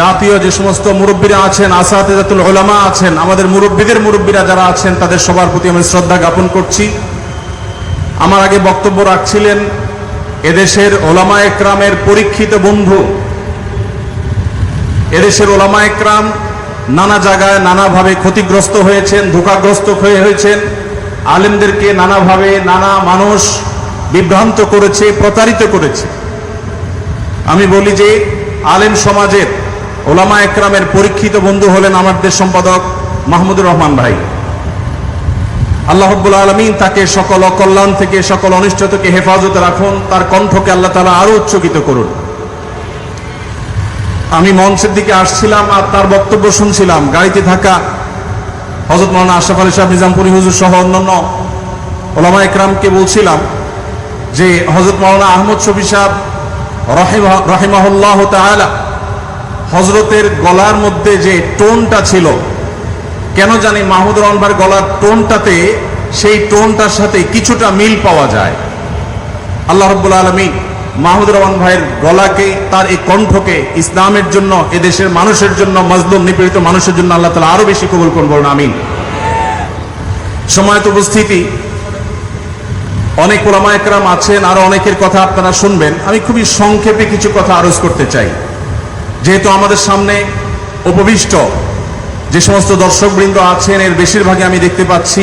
জাতীয় যে সমস্ত মুরব্বীরা আছেন আসাতেজাতুল ওলামা আছেন, আমাদের মুরব্বীদের মুরব্বীরা যারা আছেন, তাদের সবার প্রতি আমি শ্রদ্ধা জ্ঞাপন করছি। আমার আগে বক্তব্য রাখছিলেন এদেশের ওলামা একরামের পরীক্ষিত বন্ধু। এদেশের ওলামা একরাম নানা জায়গায় নানাভাবে ক্ষতিগ্রস্ত হয়েছেন, ধোকাগ্রস্ত হয়ে হয়েছেন। আলেমদেরকে নানাভাবে নানা মানুষ বিভ্রান্ত করেছে, প্রতারিত করেছে। আমি বলি যে, আলেম সমাজের ওলামা একরামের পরীক্ষিত বন্ধু হলেন আমার দেশ সম্পাদক মাহমুদুর রহমান ভাই। আল্লাহ আলমিন তাকে সকল অকল্যাণ থেকে, সকল অনিষ্ট থেকে হেফাজতে রাখুন, তার কণ্ঠকে আল্লাহ তালা আরও উচ্চকিত করুন। আমি মঞ্চের দিকে আসছিলাম আর তার বক্তব্য শুনছিলাম। গাড়িতে থাকা হজরত মৌলানা আশরাফ আলী সাহেব, নিজামপুরি হুজুর সহ অন্যান্য ওলামা একরামকে বলছিলাম যে হজরত মৌলানা আহমদ শফি সাহেব রহিমা- রহিমাহুল্লাহ তাআলা হজরতের গলার মধ্যে যে টোনটা ছিল, কেন জানি মাহমুদ রহমান ভাইয়ের গলার টোনটাতে সেই টোনটার সাথে কিছুটা মিল পাওয়া যায়। আল্লাহ রব্বুল আলমী মাহমুদ রহমান ভাইয়ের গলাকে, তার এই কণ্ঠকে ইসলামের জন্য, এদেশের মানুষের জন্য, মজলুম, নিপীড়িত মানুষের জন্য আল্লাহ তালা আরও বেশি কবুল করুন বলুন, আমিন। সময়ত উপস্থিতি। অনেক ওলামা একরাম আছেন, আরও অনেকের কথা আপনারা শুনবেন। আমি খুবই সংক্ষেপে কিছু কথা আরজ করতে চাই। যেহেতু আমাদের সামনে উপবিষ্ট যে সমস্ত দর্শকবৃন্দ আছেন, এর বেশিরভাগই আমি দেখতে পাচ্ছি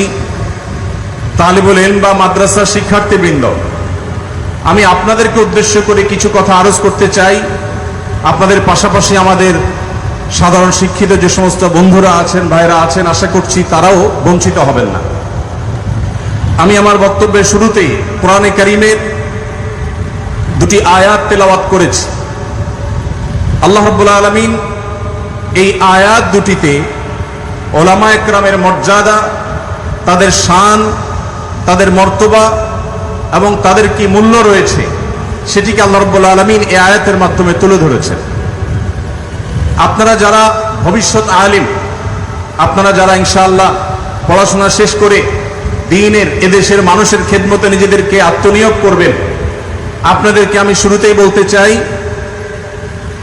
তালিবুল এলম বা মাদ্রাসার শিক্ষার্থীবৃন্দ। আমি আপনাদেরকে উদ্দেশ্য করে কিছু কথা আরজ করতে চাই। আপনাদের পাশাপাশি আমাদের সাধারণ শিক্ষিত যে সমস্ত বন্ধুরা আছেন, ভাইরা আছেন, আশা করছি তারাও বঞ্চিত হবেন না। আমি আমার বক্তব্যের শুরুতেই কোরআনে করিমের দুটি আয়াত তেলাওয়াত করেছি। আল্লাহ রব্বুল আলমিন এই আয়াত দুটিতে ওলামা একরামের মর্যাদা, তাদের শান, তাদের মর্তবা এবং তাদের কি মূল্য রয়েছে সেটিকে আল্লাহ রব্বুল আলমিন এই আয়াতের মাধ্যমে তুলে ধরেছেন। আপনারা যারা ভবিষ্যৎ আলিম, আপনারা যারা ইনশাআল্লাহ পড়াশোনা শেষ করে দিনের এদেশের মানুষের খেদমতে নিজেদেরকে আত্মনিয়োগ করবেন, আপনাদেরকে আমি শুরুতেই বলতে চাই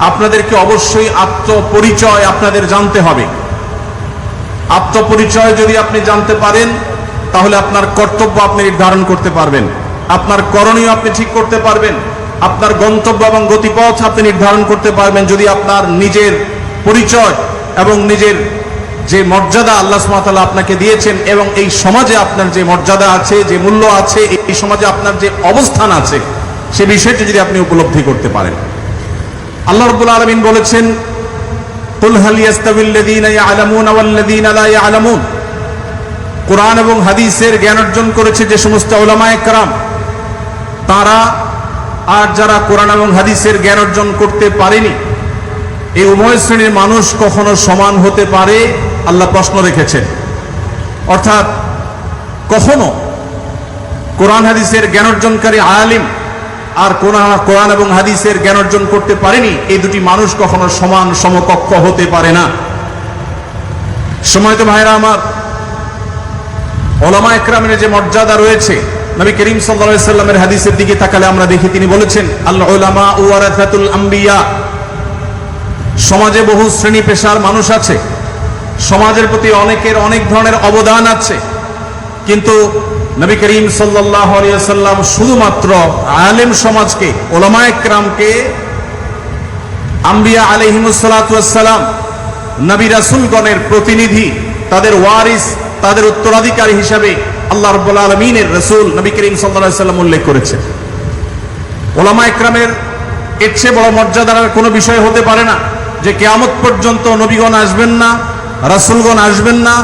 আপনাদেরকে অবশ্যই আত্মপরিচয় আপনাদের জানতে হবে। আত্মপরিচয় যদি আপনি জানতে পারেন, তাহলে আপনার কর্তব্য আপনি নির্ধারণ করতে পারবেন। আপনার করণীয় আপনি ঠিক করতে পারবেন। আপনার গন্তব্য এবং গতিপথ আপনি নির্ধারণ করতে পারবেন যদি আপনার নিজের পরিচয় এবং নিজের যে মর্যাদা আল্লাহ সুমাতাল্লাহ আপনাকে দিয়েছেন এবং এই সমাজে আপনার যে মর্যাদা আছে, যে মূল্য আছে, এই সমাজে আপনার যে অবস্থান আছে, সে বিষয়টি যদি আপনি উপলব্ধি করতে পারেন। আল্লাহ রব্বুল আলমিন বলেছেন কুল হাল ইয়াস্তাবিল্লাযীনা ইয়ালামুনা ওয়াল্লাযীনা লা ইয়ালামুন কোরআন এবং হাদিসের জ্ঞান অর্জন করেছে যে সমস্ত ওলামায়ে کرام তারা আর যারা কোরআন এবং হাদিসের জ্ঞান অর্জন করতে পারেনি এই উভয় শ্রেণীর মানুষ কখনো সমান হতে পারে আল্লাহ প্রশ্ন রেখেছেন অর্থাৎ কখনো কোরআন হাদিসের জ্ঞান অর্জনকারী আলিম আর কোরআন এবং হাদিসের জ্ঞান অর্জন করতে পারেনি, এই দুটি মানুষ কখনো সমান সমকক্ষ হতে পারে না। সময় তো ভাইরা আমার, ওলামা একরামের যে মর্যাদা রয়েছে, নবী করিম সাল্লা সাল্লামের হাদিসের দিকে তাকালে আমরা দেখি, তিনি বলেছেন আল্লাহ সমাজে বহু শ্রেণি পেশার মানুষ আছে, সমাজের প্রতি অনেকের অনেক ধরনের অবদান আছে। কিন্তু নবী করিম সাল্লাহ শুধুমাত্র আলেম সমাজকে, ওলামা একরামকে, আম্বিয়া আলহিমুসালাম নবী রাসুলগণের প্রতিনিধি, তাদের ওয়ারিস, তাদের উত্তরাধিকারী হিসাবে আল্লাহ রব্বুল আলমিনের রসুল নবী করিম সাল্লাহ সাল্লাম উল্লেখ করেছেন। ওলামা একরামের এর চেয়ে বড় মর্যাদার কোনো বিষয় হতে পারে না যে কেয়ামত পর্যন্ত নবীগণ আসবেন না, রাসুলগণ আসবেন না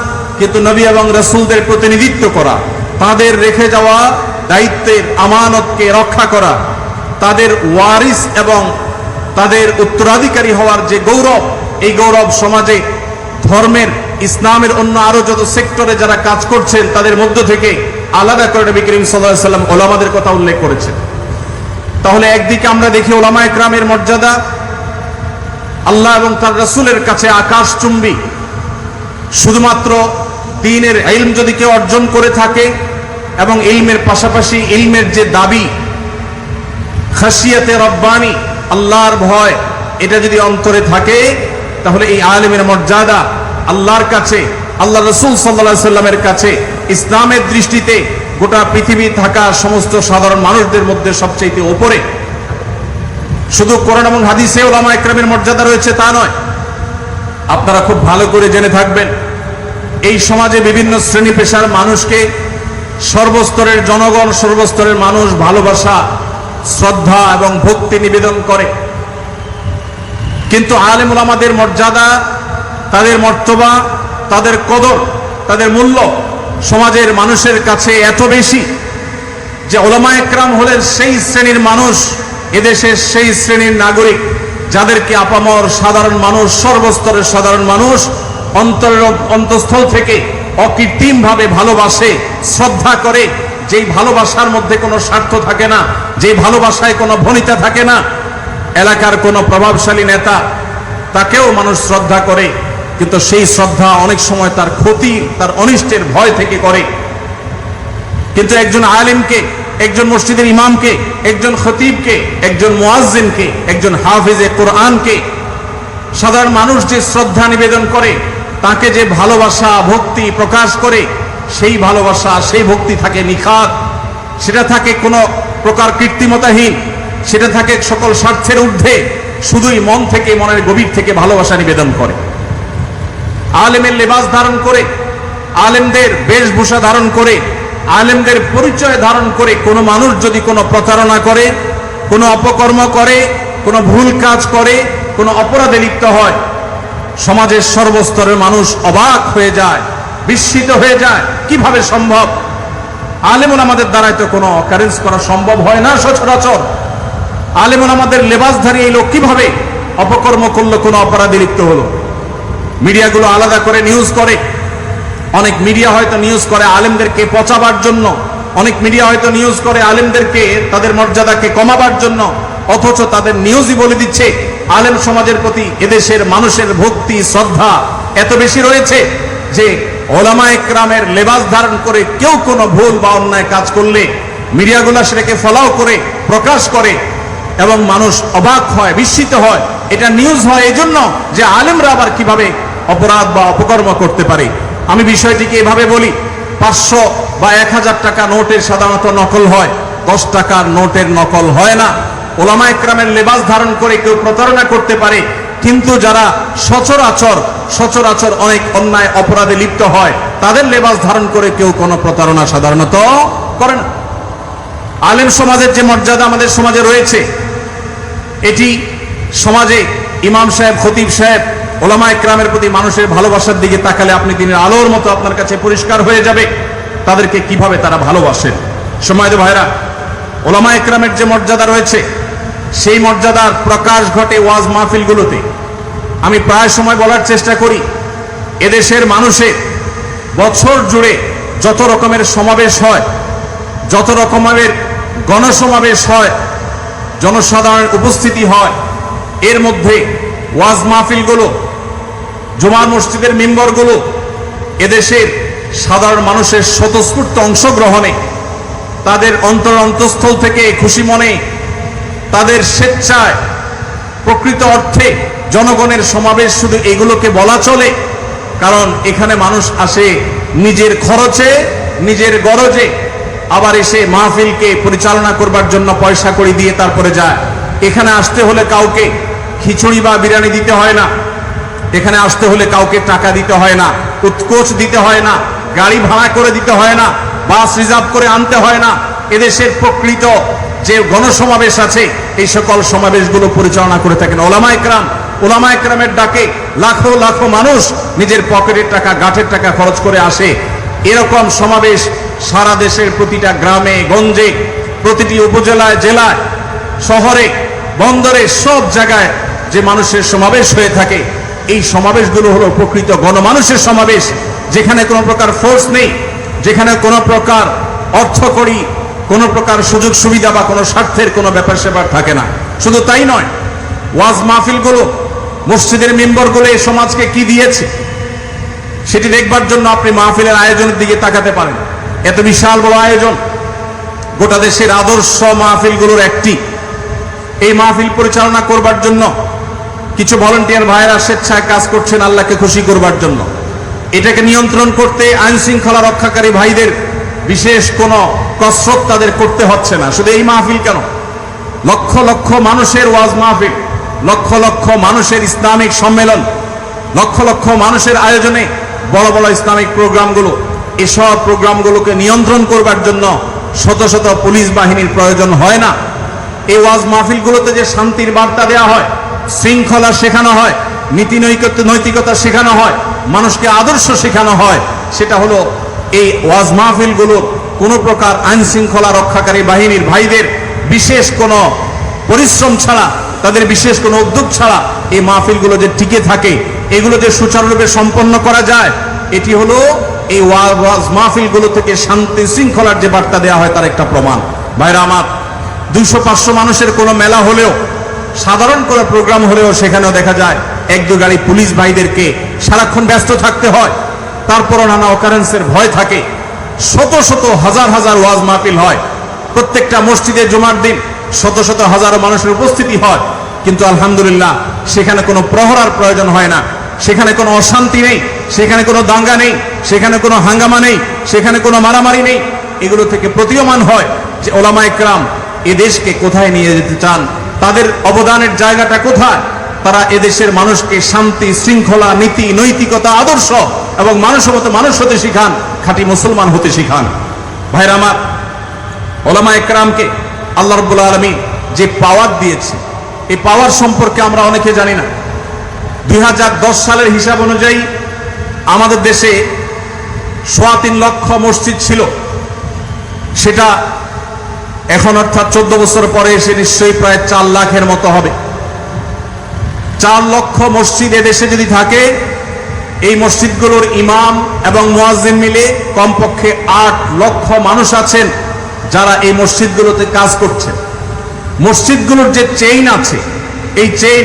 কিন্তু নবী এবং রাসুলদের প্রতিনিধিত্ব করা, তাদের রেখে যাওয়া দায়িত্বের আমানতকে রক্ষা করা, তাদের ওয়ারিস এবং তাদের উত্তরাধিকারী হওয়ার যে গৌরব, এই গৌরব সমাজে, ধর্মের, ইসলামের অন্য আরও যত সেক্টরে যারা কাজ করছেন, তাদের মধ্য থেকে আলাদা করে নবী করিম সাল্লাম ওলামাদের কথা উল্লেখ করেছেন। তাহলে একদিকে আমরা দেখি ওলামা একরামের মর্যাদা, আল্লাহ এবং তার রসুলের কাছে আকাশ চুম্বি শুধুমাত্র দিনের ইলম যদি কেউ অর্জন করে থাকে এবং ইলমের পাশাপাশি ইলমের যে দাবি, খাসিয়াতে রব্বানি, আল্লাহর ভয়, এটা যদি অন্তরে থাকে, তাহলে এই আলেমের মর্যাদা আল্লাহর কাছে, আল্লাহ রসুল সাল্লা সাল্লামের কাছে, ইসলামের দৃষ্টিতে গোটা পৃথিবী থাকা সমস্ত সাধারণ মানুষদের মধ্যে সবচেয়ে ওপরে। শুধু কোরআন এবং হাদিসে ওলামা একরামের মর্যাদা রয়েছে তা নয়। আপনারা খুব ভালো করে জেনে থাকবেন। এই সমাজে বিভিন্ন শ্রেণি পেশার মানুষকে সর্বস্তরের জনগণ, সর্বস্তরের মানুষ ভালোবাসা, শ্রদ্ধা এবং ভক্তি নিবেদন করে। কিন্তু আলেমুল আমাদের মর্যাদা, তাদের মর্তবা, তাদের কদর, তাদের মূল্য সমাজের মানুষের কাছে এত বেশি যে ওলামা একরাম হলেন সেই শ্রেণির মানুষ, এদেশের সেই শ্রেণির নাগরিক, যাদেরকে আপামর সাধারণ মানুষ, সর্বস্তরের সাধারণ মানুষ অন্তরের অন্তঃস্থল থেকে অকৃত্রিম ভাবে ভালোবাসে, শ্রদ্ধা করে, যেই ভালোবাসার মধ্যে কোনো স্বার্থ থাকে না, যেই ভালোবাসায় কোনো ভনিতা থাকে না, এলাকার কোনো প্রভাবশালী নেতা, তাকেও মানুষ শ্রদ্ধা করে, কিন্তু সেই শ্রদ্ধা অনেক সময় তার ক্ষতি, তার অনিষ্টের ভয় থেকে করে। কিন্তু একজন আলিমকে, একজন মসজিদের ইমামকে, একজন খতিবকে, একজন মুয়াজ্জিনকে, একজন হাফিজে কোরআনকে, সাধারণ মানুষ যে শ্রদ্ধা নিবেদন করে তাকে যে ভালোবাসা, ভক্তি প্রকাশ করে, সেই ভালোবাসা, সেই ভক্তি থাকে নিখাত। সেটা থাকে কোনো প্রকার কৃত্রিমতাহীন সেটা থাকে সকল স্বার্থের ঊর্ধ্বে, শুধুই মন থেকে, মনের গভীর থেকে ভালোবাসা নিবেদন করে। আলেমের লেবাস ধারণ করে, আলেমদের বেশভূষা ধারণ করে, আলেমদের পরিচয় ধারণ করে কোনো মানুষ যদি কোনো প্রতারণা করে, কোনো অপকর্ম করে, কোনো ভুল কাজ করে, কোনো অপরাধে লিপ্ত হয় সমাজের সর্বস্তরের মানুষ অবাক হয়ে যায়, বিস্মিত হয়ে যায়, কীভাবে সম্ভব? আলেমন আমাদের দ্বারাই তো কোনো অকারেন্স করা সম্ভব হয় না সচরাচর। আলেমন আমাদের লেবাসধারী এই লোক কীভাবে অপকর্ম করল, কোনো অপরাধে লিপ্ত হলো? মিডিয়াগুলো আলাদা করে নিউজ করে। অনেক মিডিয়া হয়তো নিউজ করে আলেমদেরকে পচাবার জন্য। অনেক মিডিয়া হয়তো নিউজ করে আলেমদেরকে তাদের মর্যাদাকে কমাবার জন্য। অথচ তাদের নিউজই বলে দিচ্ছে। আলেম সমাজের প্রতি এদেশের মানুষের ভক্তি, শ্রদ্ধা এত বেশি রয়েছে যে ওলামা একরামের লেবাস ধারণ করে কেউ কোনো ভুল বা অন্যায় কাজ করলে মিডিয়াগুলো সেটাকে ফলাও করে, প্রকাশ করে এবং মানুষ অবাক হয়, বিস্মিত হয়। এটা নিউজ হয় এই জন্য যে আলেমরা আবার কীভাবে অপরাধ বা অপকর্ম করতে পারে। আমি বিষয়টিকে এভাবে বলি, পাঁচশো বা এক হাজার টাকা নোটের সাধারণত নকল হয়, দশ টাকার নোটের নকল হয় না। ওলামা একরামের লেবাস ধারণ করে কেউ প্রতারণা করতে পারে, কিন্তু যারা সচরাচর সচরাচর অনেক অন্যায় অপরাধে লিপ্ত হয়, তাদের লেবাস ধারণ করে কেউ কোনো প্রতারণা সাধারণত করে না। আলেম সমাজের যে মর্যাদা আমাদের সমাজে রয়েছে, এটি সমাজে ইমাম সাহেব, খতিব সাহেব, ওলামা ইকরামের প্রতি মানুষের ভালোবাসার দিকে তাকালে আপনি দিনের আলোর মতো আপনার কাছে পরিষ্কার হয়ে যাবে, তাদেরকে কীভাবে তারা ভালোবাসেন। সময় ভাইরা ওলামা ইকরামের যে মর্যাদা রয়েছে সেই মর্যাদার প্রকাশ ঘটে ওয়াজ মাহফিলগুলোতে। আমি প্রায় সময় বলার চেষ্টা করি, এদেশের মানুষের বছর জুড়ে যত রকমের সমাবেশ হয়, যত রকমের গণসমাবেশ হয়, জনসাধারণের উপস্থিতি হয়, এর মধ্যে ওয়াজ মাহফিলগুলো, জুমার মসজিদের মেম্বরগুলো, এদেশের সাধারণ মানুষের স্বতঃস্ফূর্ত অংশগ্রহণে, তাদের অন্তর অন্তঃস্থল থেকে খুশি মনে তাদের স্বেচ্ছায় প্রকৃত অর্থে জনগণের সমাবেশ শুধু এগুলোকে বলা চলে, কারণ এখানে মানুষ আসে নিজের খরচে, নিজের গরজে, আবার এসে মাহফিলকে পরিচালনা করবার জন্য পয়সা করে দিয়ে তারপরে যায়। এখানে আসতে হলে কাউকে খিচুড়ি বা বিরিয়ানি দিতে হয় না। এখানে আসতে হলে কাউকে টাকা দিতে হয় না, উৎকোচ দিতে হয় না, গাড়ি ভাড়া করে দিতে হয় না, বাস রিজার্ভ করে আনতে হয় না। এদেশের প্রকৃত যে গণসমাবেশ আছে, এই সকল সমাবেশগুলো পরিচালনা করে থাকেন ওলামা একরাম। ওলামা একরামের ডাকে লাখো লাখো মানুষ নিজের পকেটের টাকা গাঠের টাকা খরচ করে আসে। এরকম সমাবেশ সারা দেশের প্রতিটা গ্রামে, গঞ্জে, প্রতিটি উপজেলায়, জেলায়, শহরে, বন্দরে, সব জায়গায় যে মানুষের সমাবেশ হয়ে থাকে, এই সমাবেশগুলো হলো প্রকৃত গণমানুষের সমাবেশ, যেখানে কোনো প্রকার ফোর্স নেই, যেখানে কোনো প্রকার অর্থকরী কোনো প্রকার সুযোগ সুবিধা বা কোনো স্বার্থের কোনো ব্যাপার স্যাপার থাকে না। শুধু তাই নয়, ওয়াজ মাহফিলগুলো, মসজিদের মেম্বরগুলো এই সমাজকে কি দিয়েছে, সেটি দেখবার জন্য আপনি মাহফিলের আয়োজনের দিকে তাকাতে পারেন। এত বিশাল বড় আয়োজন, গোটা দেশের আদর্শ মাহফিলগুলোর একটি। এই মাহফিল পরিচালনা করবার জন্য কিছু ভলেন্টিয়ার ভাইয়েরা স্বেচ্ছায় কাজ করছেন আল্লাহকে খুশি করবার জন্য। এটাকে নিয়ন্ত্রণ করতে আইন শৃঙ্খলা রক্ষাকারী ভাইদের বিশেষ কোনো কসরত তাদের করতে হচ্ছে না। শুধু এই মাহফিল কেন? লক্ষ লক্ষ মানুষের ওয়াজ মাহফিল, লক্ষ লক্ষ মানুষের ইসলামিক সম্মেলন, লক্ষ লক্ষ মানুষের আয়োজনে বড় বড় ইসলামিক প্রোগ্রামগুলো, এসব প্রোগ্রামগুলোকে নিয়ন্ত্রণ করবার জন্য শত শত পুলিশ বাহিনীর প্রয়োজন হয় না। এই ওয়াজ মাহফিলগুলোতে যে শান্তির বার্তা দেওয়া হয়, শৃঙ্খলা শেখানো হয়, নীতি নৈতিকতা শেখানো হয়, মানুষকে আদর্শ শেখানো হয়, সেটা হলো এই ওয়াজ মাহফিলগুলোর কোনো প্রকার আইন শৃঙ্খলা রক্ষাকারী বাহিনীর ভাইদের বিশেষ কোনো পরিশ্রম ছাড়া, তাদের বিশেষ কোনো উদ্যোগ ছাড়া এই মাহফিলগুলো যে টিকে থাকে, এগুলো যে সুচারুরূপে সম্পন্ন করা যায়, এটি হলো এই ওয়া- ওয়াজ মাহফিলগুলো থেকে শান্তি শৃঙ্খলার যে বার্তা দেওয়া হয় তার একটা প্রমাণ। ভাইরা আমার, দুইশো পাঁচশো মানুষের কোনো মেলা হলেও, সাধারণ কোনো প্রোগ্রাম হলেও সেখানেও দেখা যায়, এক দু গাড়ি পুলিশ ভাইদেরকে সারাক্ষণ ব্যস্ত থাকতে হয়, তারপরও নানা অকারেন্সের ভয় থাকে। শত শত হাজার হাজার ওয়াজ মাহফিল হয়। প্রত্যেকটা মসজিদে জুমার দিন শত শত হাজারো মানুষের উপস্থিতি হয়। কিন্তু আলহামদুলিল্লাহ, সেখানে কোনো প্রহরার প্রয়োজন হয় না। সেখানে কোনো অশান্তি নেই, সেখানে কোনো দাঙ্গা নেই, সেখানে কোনো হাঙ্গামা নেই, সেখানে কোনো মারামারি নেই। এগুলো থেকে প্রতীয়মান হয় যে ওলামা একরাম দেশকে কোথায় নিয়ে যেতে চান, তাদের অবদানের জায়গাটা কোথায়? তারা এদেশের মানুষকে শান্তি, শৃঙ্খলা, নীতি, নৈতিকতা, আদর্শ এবং মানুষের মতো মানুষ হতে শিখান, খাঁটি মুসলমান হতে শিখান। ভাইরা আমার, ওলামা একরামকে আল্লাহ রব্বুল আলমী যে পাওয়ার দিয়েছে, এই পাওয়ার সম্পর্কে আমরা অনেকে জানি না। দুই হাজার দশ সালের হিসাব অনুযায়ী আমাদের দেশে সোয়া তিন লক্ষ মসজিদ ছিল। সেটা এখন অর্থাৎ চোদ্দ বছর পরে এসে নিশ্চয়ই প্রায় চার লাখের মতো হবে। চার লক্ষ মসজিদ এদেশে যদি থাকে এই মসজিদগুলোর ইমাম এবং মুয়াজ্জিন মিলে কমপক্ষে আট লক্ষ মানুষ আছেন যারা এই মসজিদগুলোতে কাজ করছেন। মসজিদগুলোর যে চেইন আছে, এই চেইন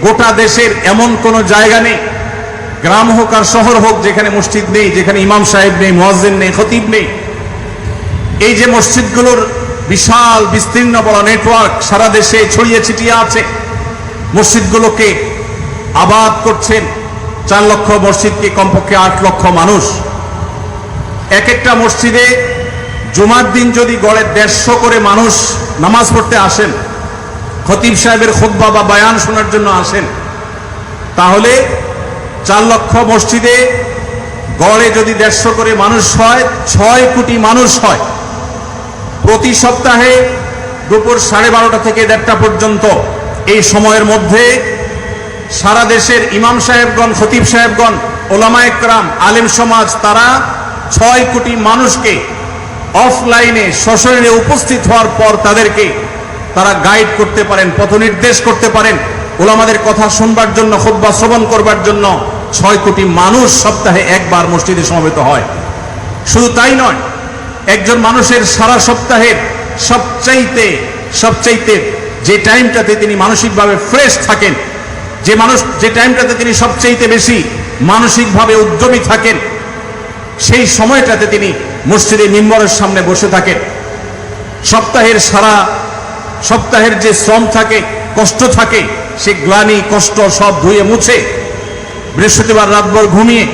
গোটা দেশের এমন কোনো জায়গা নেই, গ্রাম হোক আর শহর হোক, যেখানে মসজিদ নেই, যেখানে ইমাম সাহেব নেই, মুয়াজ্জিন নেই, খতিব নেই। এই যে মসজিদগুলোর বিশাল, বিস্তীর্ণ বড় নেটওয়ার্ক সারা দেশে ছড়িয়ে ছিটিয়ে আছে। মসজিদগুলোকে আবাদ করছেন চার লক্ষ মসজিদকে কমপক্ষে আট লক্ষ মানুষ। এক একটা মসজিদে জুমার দিন যদি গড়ে দেড়শো করে মানুষ নামাজ পড়তে আসেন, খতিব সাহেবের খুতবা বা বায়ান শোনার জন্য আসেন, তাহলে চার লক্ষ মসজিদে গড়ে যদি দেড়শো করে মানুষ হয়, ছয় কোটি মানুষ হয়। প্রতি সপ্তাহে দুপুর সাড়ে বারোটা থেকে দেড়টা পর্যন্ত এই সময়ের মধ্যে সারা দেশের ইমাম সাহেবগণ, খতিব সাহেবগণ, ওলামা একরাম, আলেম সমাজ, তারা ছয় কোটি মানুষকে অফলাইনে সশরীরে উপস্থিত হওয়ার পর তাদেরকে তারা গাইড করতে পারেন, পথনির্দেশ করতে পারেন। ওলামাদের কথা শুনবার জন্য, খুদ্া শ্রবণ করবার জন্য ছয় কোটি মানুষ সপ্তাহে একবার মসজিদে সমবেত হয়। শুধু তাই নয়, একজন মানুষের সারা সপ্তাহের সবচাইতে সবচাইতে যে টাইমটাতে তিনি মানসিকভাবে ফ্রেশ থাকেন যে মানুষ যে টাইমটাতে তিনি সবচাইতে বেশি মানসিকভাবে উদ্যমী থাকেন, সেই সময়টাতে তিনি মসজিদে মিম্বরের সামনে বসে থাকেন। সপ্তাহের সারা সপ্তাহের যে শ্রম থাকে, কষ্ট থাকে, সে গ্লানি, কষ্ট সব ধুয়ে মুছে বৃহস্পতিবার রাতভর ঘুমিয়ে,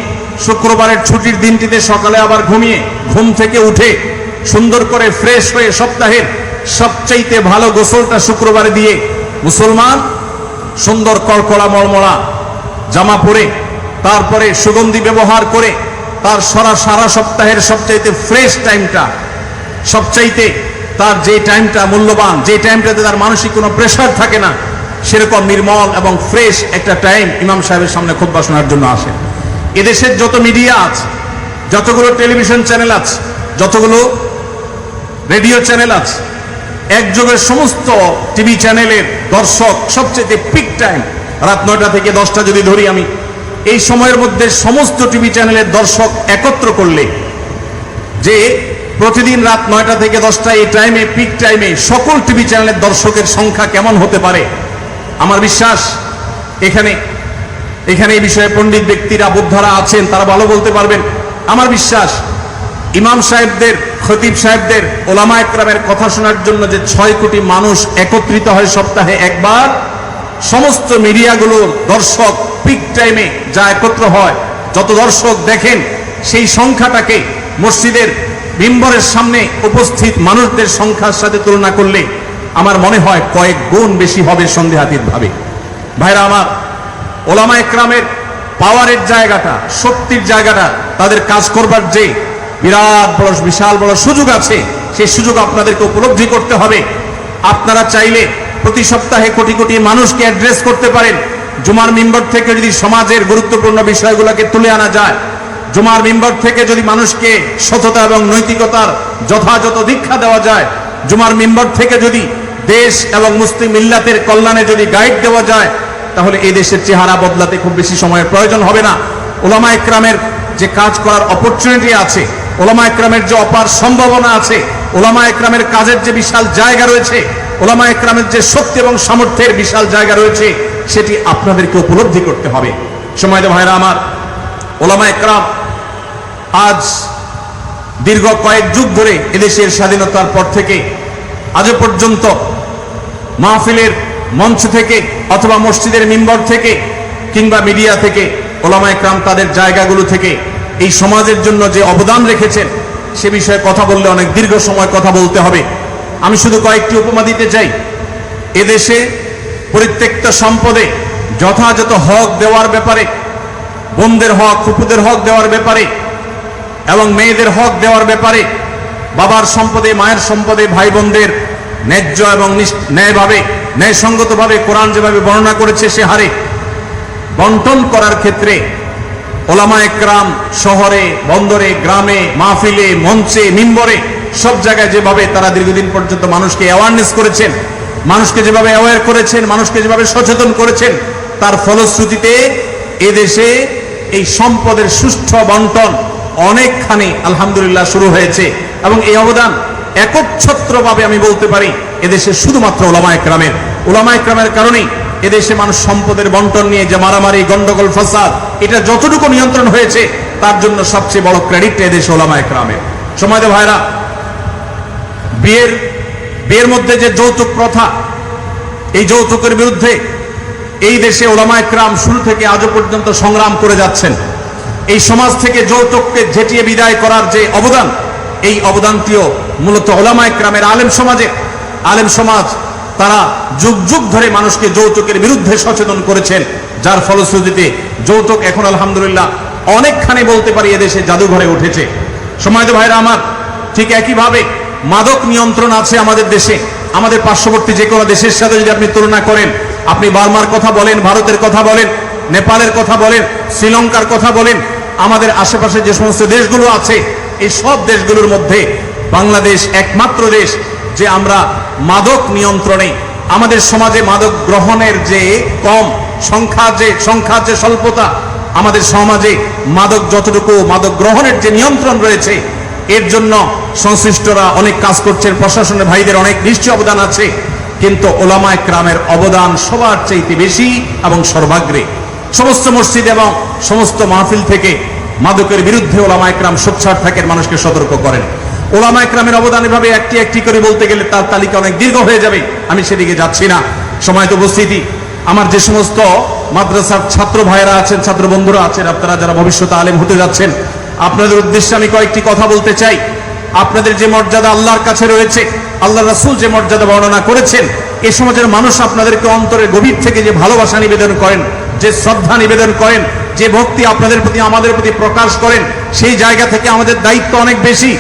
শুক্রবারের ছুটির দিনটিতে সকালে আবার ঘুমিয়ে, ঘুম থেকে উঠে সুন্দর করে ফ্রেশ হয়ে সপ্তাহের সবচাইতে ভালো গোসলটা শুক্রবারে দিয়ে মুসলমান সুন্দর কড়কড়া মলমলা জামা পরে, তারপরে সুগন্ধি ব্যবহার করে, তার সারা সারা সপ্তাহের সবচাইতে ফ্রেশ টাইমটা সবচাইতে তার যে টাইমটা মূল্যবান, যে টাইমটাতে তার মানসিক কোনো প্রেশার থাকে না, সেরকম নির্মল এবং ফ্রেশ একটা টাইম ইমাম সাহেবের সামনে খুব শোনার জন্য আসে। এদেশের যত মিডিয়া আছে, যতগুলো টেলিভিশন চ্যানেল আছে, যতগুলো রেডিও চ্যানেল আছে একযোগের সমস্ত টিভি চ্যানেলের দর্শক সবচেয়ে পিক টাইম রাত নয়টা থেকে দশটা যদি ধরি আমি, এই সময়ের মধ্যে সমস্ত টিভি চ্যানেলের দর্শক একত্র করলে যে প্রতিদিন রাত নয়টা থেকে দশটা এই টাইমে পিক টাইমে সকল টিভি চ্যানেলের দর্শকের সংখ্যা কেমন হতে পারে? আমার বিশ্বাস, এখানে এখানে এই বিষয়ে পণ্ডিত ব্যক্তিরা, বুদ্ধারা আছেন, তারা ভালো বলতে পারবেন। আমার বিশ্বাস, ইমাম সাহেবদের খতিব সাহেবদের ওলামা একরামের কথা শোনার জন্য যে ছয় কোটি মানুষ একত্রিত হয় সপ্তাহে একবার, সমস্ত মিডিয়াগুলোর দর্শক পিক টাইমে যা একত্র হয়, যত দর্শক দেখেন, সেই সংখ্যাটাকে মসজিদের মিম্বরের সামনে উপস্থিত মানুষদের সংখ্যার সাথে তুলনা করলে আমার মনে হয় কয়েক গুণ বেশি হবে সন্দেহাতীত ভাবে ভাইরা আমার, ওলামা একরামের পাওয়ারের জায়গাটা, শক্তির জায়গাটা, তাদের কাজ করবার যে বিরাট বড়, বিশাল বড় সুযোগ আছে। সেই সুযোগ আপনাদেরকে উপলব্ধি করতে হবে। আপনারা চাইলে প্রতি সপ্তাহে কোটি কোটি মানুষকে অ্যাড্রেস করতে পারেন। জুমার মিম্বর থেকে যদি সমাজের গুরুত্বপূর্ণ বিষয়গুলোকে তুলে আনা যায়, জুমার মিম্বর থেকে যদি মানুষকে সততা এবং নৈতিকতার যথাযথ দীক্ষা দেওয়া যায়, জুমার মিম্বর থেকে যদি দেশ এবং মুসলিম মিল্লাতের কল্যাণে যদি গাইড দেওয়া যায়, তাহলে এই দেশের চেহারা বদলাতে খুব বেশি সময়ের প্রয়োজন হবে না। ওলামা একরামের যে কাজ করার অপরচুনিটি আছে ওলামা একরামের যে অপার সম্ভাবনা আছে, ওলামা একরামের কাজের যে বিশাল জায়গা রয়েছে, ওলামা একরামের যে শক্তি এবং সামর্থ্যের বিশাল জায়গা রয়েছে, সেটি আপনাদেরকে উপলব্ধি করতে হবে। সময় ভাইরা আমার, ওলামা একরাম আজ দীর্ঘ কয়েক যুগ ধরে এদেশের স্বাধীনতার পর থেকে আজও পর্যন্ত মাহফিলের মঞ্চ থেকে অথবা মসজিদের মিম্বর থেকে কিংবা মিডিয়া থেকে ওলামা একরাম তাদের জায়গাগুলো থেকে এই সমাজের জন্য যে অবদান রেখেছেন, সে বিষয়ে কথা বললে অনেক দীর্ঘ সময় কথা বলতে হবে। আমি শুধু কয়েকটি উপমা দিতে চাই। এদেশে পরিত্যক্ত সম্পদে যথাযথ হক দেওয়ার ব্যাপারে, বোনদের হক ফুপুদের হক দেওয়ার ব্যাপারে এবং মেয়েদের হক দেওয়ার ব্যাপারে, বাবার সম্পদে, মায়ের সম্পদে ভাই বোনদের ন্যায্য এবং ন্যায়ভাবে, ন্যায়সঙ্গতভাবে কোরআন যেভাবে বর্ণনা করেছে সে হারে বন্টন করার ক্ষেত্রে ওলামা একরাম শহরে, বন্দরে, গ্রামে, মাহফিলে, মঞ্চে, মিম্বরে, সব জায়গায় যেভাবে তারা দীর্ঘদিন পর্যন্ত মানুষকে অ্যাওয়ারনেস করেছেন, মানুষকে যেভাবে অ্যাওয়ার করেছেন, মানুষকে যেভাবে সচেতন করেছেন, তার ফলশ্রুতিতে এদেশে এই সম্পদের সুষ্ঠু বন্টন অনেকখানি আলহামদুলিল্লাহ শুরু হয়েছে এবং এই অবদান একচ্ছত্রভাবে আমি বলতে পারি, এদেশে শুধুমাত্র ওলামা একরামের। ওলামা একরামের কারণেই এদেশে মানুষ সম্পদের বন্টন নিয়ে যে মারামারি, গন্ডগোল, ফাসাদ, এটা যতটুকু নিয়ন্ত্রণ হয়েছে, তার জন্য সবচেয়ে বড় ক্রেডিট এদেশে ওলামা একরামের সময় ভাইরা, বিয়ের বিয়ের মধ্যে যে যৌতুক প্রথা, এই যৌতুকের বিরুদ্ধে এই দেশে ওলামা একরাম শুরু থেকে আজও পর্যন্ত সংগ্রাম করে যাচ্ছেন। এই সমাজ থেকে যৌতুককে ঝেঁটিয়ে বিদায় করার যে অবদান, এই অবদানটিও মূলত ওলামা একরামের আলেম সমাজে। আলেম সমাজ তারা যুগ যুগ ধরে মানুষকে যৌতুকের বিরুদ্ধে সচেতন করেছেন, যার ফলশ্রুতিতে যৌতুক এখন আলহামদুলিল্লাহ অনেকখানি বলতে পারি এদেশে জাদুঘরে উঠেছে। সময় ভাইরা আমার, ঠিক একইভাবে মাদক নিয়ন্ত্রণ আছে আমাদের দেশে। আমাদের পার্শ্ববর্তী যে কোনো দেশের সাথে যদি আপনি তুলনা করেন, আপনি বার্মার কথা বলেন, ভারতের কথা বলেন, নেপালের কথা বলেন, শ্রীলঙ্কার কথা বলেন, আমাদের আশেপাশে যে সমস্ত দেশগুলো আছে, এই সব দেশগুলোর মধ্যে বাংলাদেশ একমাত্র দেশ যে আমরা মাদক নিয়ন্ত্রণে। আমাদের সমাজে মাদক গ্রহণের যে কম, সংখ্যা যে, সংখ্যার যে স্বল্পতা, আমাদের সমাজে মাদক যতটুকু মাদক গ্রহণের যে নিয়ন্ত্রণ রয়েছে, এর জন্য সংশ্লিষ্টরা অনেক কাজ করছেন, প্রশাসনের ভাইদের অনেক নিশ্চয় অবদান আছে, কিন্তু ওলামা একরামের অবদান সবার চাইতে বেশি এবং সর্বাগ্রে। সমস্ত মসজিদ এবং সমস্ত মাহফিল থেকে মাদকের বিরুদ্ধে ওলামা একরাম সোচ্ছার থাকেন, মানুষকে সতর্ক করেন। ওলামা একরামের অবদান এভাবে একটি একটি করে বলতে গেলে তার তালিকা অনেক দীর্ঘ হয়ে যাবে। আমি সেদিকে যাচ্ছি না। সময় তো উপস্থিতি। আমার যে সমস্ত মাদ্রাসার ছাত্র ভাইয়েরা আছেন, ছাত্র বন্ধুরা আছেন, আপনারা যারা ভবিষ্যতে আলেম হতে যাচ্ছেন, আপনাদের উদ্দেশ্যে আমি কয়েকটি কথা বলতে চাই। আপনাদের যে মর্যাদা আল্লাহর কাছে রয়েছে আল্লাহ রাসূল যে মর্যাদা বর্ণনা করেছেন, এ সমাজের মানুষ আপনাদেরকে অন্তরের গভীর থেকে যে ভালোবাসা নিবেদন করেন, যে শ্রদ্ধা নিবেদন করেন, যে ভক্তি আপনাদের প্রতি, আমাদের প্রতি প্রকাশ করেন, সেই জায়গা থেকে আমাদের দায়িত্ব অনেক বেশি।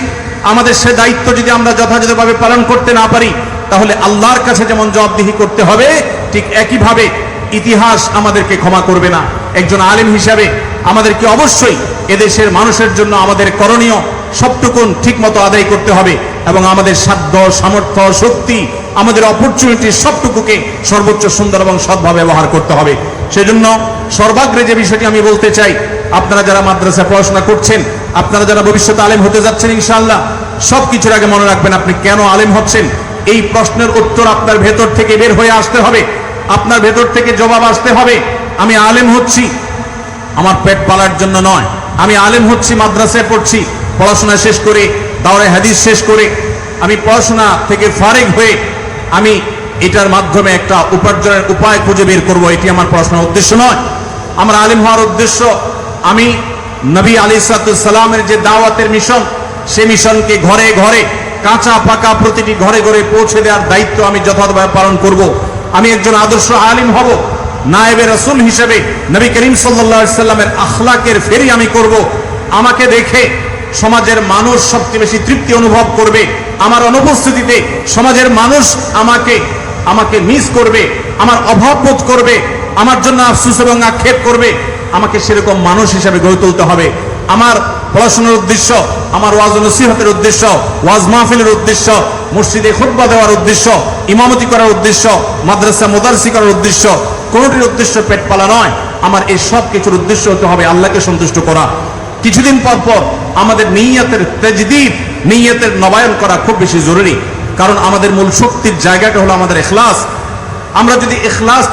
আমাদের সে দায়িত্ব যদি আমরা যথাযথভাবে পালন করতে না পারি, তাহলে আল্লাহর কাছে যেমন জবাবদিহি করতে হবে, ঠিক একইভাবে ইতিহাস আমাদেরকে ক্ষমা করবে না। একজন আলেম হিসাবে আমাদেরকে অবশ্যই এদেশের মানুষের জন্য আমাদের করণীয় সবটুকুন ঠিক মতো আদায় করতে হবে এবং আমাদের সাধ্য, সামর্থ্য, শক্তি, আমাদের অপরচুনিটি সবটুকুকে সর্বোচ্চ সুন্দর এবং সৎভাবে ব্যবহার করতে হবে। সেজন্য সর্বাগ্রে যে বিষয়টি আমি বলতে চাই, আপনারা যারা মাদ্রাসায় পড়াশোনা করছেন আপনারা যারা ভবিষ্যতে আলেম হতে যাচ্ছেন, ইনশাআল্লাহ সব কিছুর আগে মনে রাখবেন আপনি কেন আলেম হচ্ছেন। এই প্রশ্নের উত্তর আপনার ভেতর থেকে বের হয়ে আসতে হবে। আপনার ভেতর থেকে জবাব আসতে হবে, আমি আলেম হচ্ছি। আমার পেট পালার জন্য নয়, আমি আলেম হচ্ছি, মাদ্রাসায় পড়ছি, পড়াশোনা শেষ করে, দাওরায় হাদিস শেষ করে, আমি পড়াশোনা থেকে ফারেক হয়ে, আমি এটার মাধ্যমে একটা উপার্জনের উপায় খুঁজে বের করব, এটি আমার পড়াশোনার উদ্দেশ্য নয়। আমার আলেম হওয়ার উদ্দেশ্য, আমি নবী আলী সালামের যে দাওয়াতের মিশন, সে মিশনকে ঘরে ঘরে, কাঁচা পাকা প্রতিটি ঘরে ঘরে পৌঁছে দেওয়ার দায়িত্ব আমি যথাযথভাবে পালন করব। আমি একজন আদর্শ আলিম হব, নায়েবে রসুল হিসেবে নবী করিম সাল্লা সাল্লামের আখলাকের ফেরি আমি করব। আমাকে দেখে সমাজের মানুষ সবচেয়ে বেশি তৃপ্তি অনুভব করবে। আমার অনুপস্থিতিতে সমাজের মানুষ আমাকে আমাকে মিস করবে, আমার অভাব বোধ করবে। আমার জন্য আফসুস এবং আক্ষেপ করবে। আমাকে সেরকম মানুষ হিসেবে গড়ে তুলতে হবে। আমার পড়াশোনার উদ্দেশ্য, আমার ওয়াজ নসিহতের উদ্দেশ্য, ওয়াজ মাহফিলের উদ্দেশ্য, মসজিদে খুতবা দেওয়ার উদ্দেশ্য, ইমামতি করার উদ্দেশ্য, মাদ্রাসা মোদারসি করার উদ্দেশ্য, কোনটির উদ্দেশ্য পেট পালা নয়। আমার এই সব কিছুর উদ্দেশ্য হতে হবে আল্লাহকে সন্তুষ্ট করা। কিছুদিন পর পর আমাদের নিয়তের তেজদিদ, নিয়তের নবায়ন করা খুব বেশি জরুরি। কারণ আমাদের মূল শক্তির জায়গাটা হলো আমাদের এখলাস। আমরা যদি এখলাস ঠিক